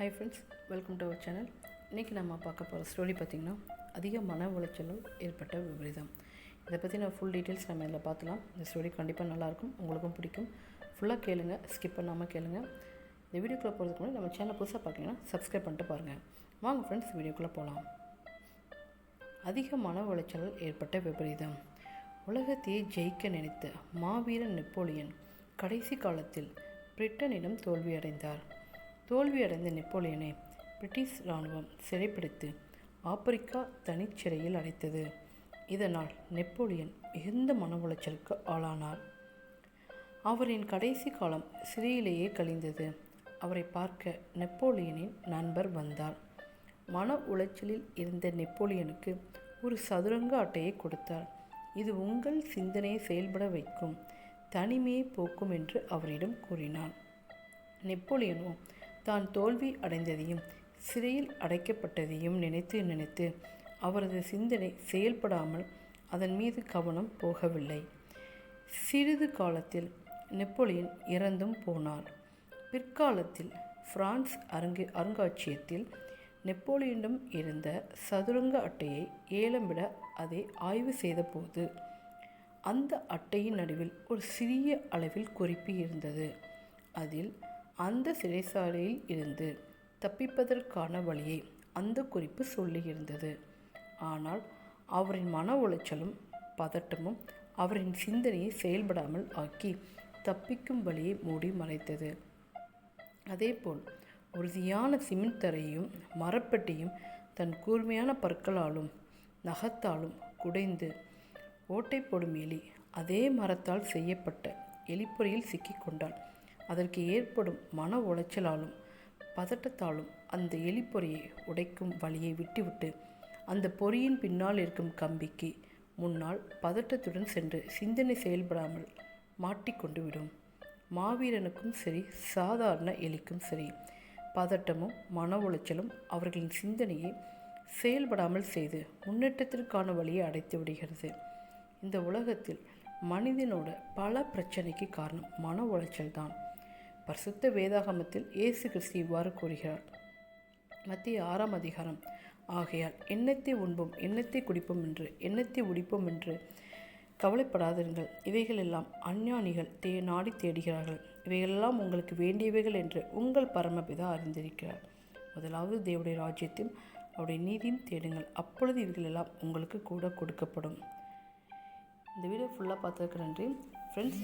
Hi friends welcome to our channel இன்றைக்கி நம்ம பார்க்க போகிற ஸ்டோரி பார்த்திங்கன்னா அதிக மன உளைச்சலும் ஏற்பட்ட விபரீதம். இதை பற்றி நான் ஃபுல் டீட்டெயில்ஸ் நம்ம இதில் பார்த்துலாம். இந்த ஸ்டோரி கண்டிப்பாக நல்லாயிருக்கும் உங்களுக்கும் பிடிக்கும். ஃபுல்லாக கேளுங்க. ஸ்கிப் பண்ணாமல் கேளுங்க. இந்த வீடியோக்குள்ளே போகிறதுக்கு முன்னாடி நம்ம சேனல் புதுசாக பார்த்தீங்கன்னா சப்ஸ்கிரைப் பண்ணிட்டு பாருங்கள் வாங்க ஃப்ரெண்ட்ஸ் வீடியோக்குள்ளே போகலாம் அதிக மன உளைச்சலால் ஏற்பட்ட விபரீதம். உலகத்தையே ஜெயிக்க நினைத்த மாவீரன் நெப்போலியன் கடைசி காலத்தில் பிரிட்டனிடம் தோல்வியடைந்தார். தோல்வியடைந்த நெப்போலியனை பிரிட்டிஷ் இராணுவம் சிறைப்பிடித்து ஆப்பிரிக்கா தனிச்சிறையில் அடைத்தது. இதனால் நெப்போலியன் மிகுந்த மன உளைச்சலுக்கு ஆளானார். அவரின் கடைசி காலம் சிறையிலேயே கழிந்தது. அவரை பார்க்க நெப்போலியனின் நண்பர் வந்தார். மன உளைச்சலில் இருந்த நெப்போலியனுக்கு ஒரு சதுரங்க அட்டையை கொடுத்தார். இது உங்கள் சிந்தனையை செயல்பட வைக்கும் தனிமையை போக்கும் என்று அவரிடம் கூறினான் நெப்போலியனோ தான் தோல்வி அடைந்ததையும் சிறையில் அடைக்கப்பட்டதையும் நினைத்து நினைத்து அவரது சிந்தனை செயல்படாமல் அதன் மீது கவனம் போகவில்லை. சிறிது காலத்தில் நெப்போலியன் இறந்தும் போனார். பிற்காலத்தில் பிரான்ஸ் அரங்கு அருங்காட்சியகத்தில் நெப்போலியனிடம் இருந்த சதுரங்க அட்டையை ஏலமிட அதை ஆய்வு செய்தபோது அந்த அட்டையின் நடுவில் ஒரு சிறிய அளவில் குறிப்பு இருந்தது. அதில் அந்த சிறைசாலையில் இருந்து தப்பிப்பதற்கான வழியை அந்த குறிப்பு சொல்லியிருந்தது. ஆனால் அவரின் மன உளைச்சலும் பதட்டமும் அவரின் சிந்தனையை செயல்படாமல் ஆக்கி தப்பிக்கும் வழியை மூடி மறைத்தது. அதேபோல் உறுதியான சிமெண்ட் தரையையும் மரப்பெட்டியும் தன் கூர்மையான பற்களாலும் நகத்தாலும் குடைந்து ஓட்டை போடும் எலி அதே மரத்தால் செய்யப்பட்ட எலிப்புறையில் சிக்கிக்கொண்டாள் அதற்கு ஏற்படும் மன உளைச்சலாலும் பதட்டத்தாலும் அந்த எலிப்பொறியை உடைக்கும் வழியை விட்டுவிட்டு அந்த பொறியின் பின்னால் இருக்கும் கம்பிக்கு முன்னால் பதட்டத்துடன் சென்று சிந்தனை செயல்படாமல் மாட்டிக்கொண்டு விடும். மாவீரனுக்கும் சரி சாதாரண எலிக்கும் சரி பதட்டமும் மன உளைச்சலும் அவர்களின் சிந்தனையை செயல்படாமல் செய்து முன்னேற்றத்திற்கான வழியை அடைத்து விடுகிறது. இந்த உலகத்தில் மனிதனோட பல பிரச்சனைக்கு காரணம் மன உளைச்சல் தான் பரிசுத்த வேதாகமத்தில் இயேசு கிறிஸ்து இவ்வாறு கூறுகிறார். மத்திய ஆறாம் அதிகாரம். ஆகையால் எண்ணத்தை உண்போம் எண்ணத்தை குடிப்போம் என்று எண்ணத்தை உடிப்போம் என்று கவலைப்படாதிருங்கள். இவைகளெல்லாம் அஞ்ஞானிகள் தே நாடி தேடுகிறார்கள். இவைகளெல்லாம் உங்களுக்கு வேண்டியவைகள் என்று உங்கள் பரமபிதா அறிந்திருக்கிறார். முதலாவது தேவடைய ராஜ்யத்தையும் அவருடைய நீதியும் தேடுங்கள். அப்பொழுது இவைகளெல்லாம் உங்களுக்கு கூட கொடுக்கப்படும். இந்த வீடியோ ஃபுல்லாக பார்த்ததுக்கு நன்றி. ஃப்ரெண்ட்ஸ்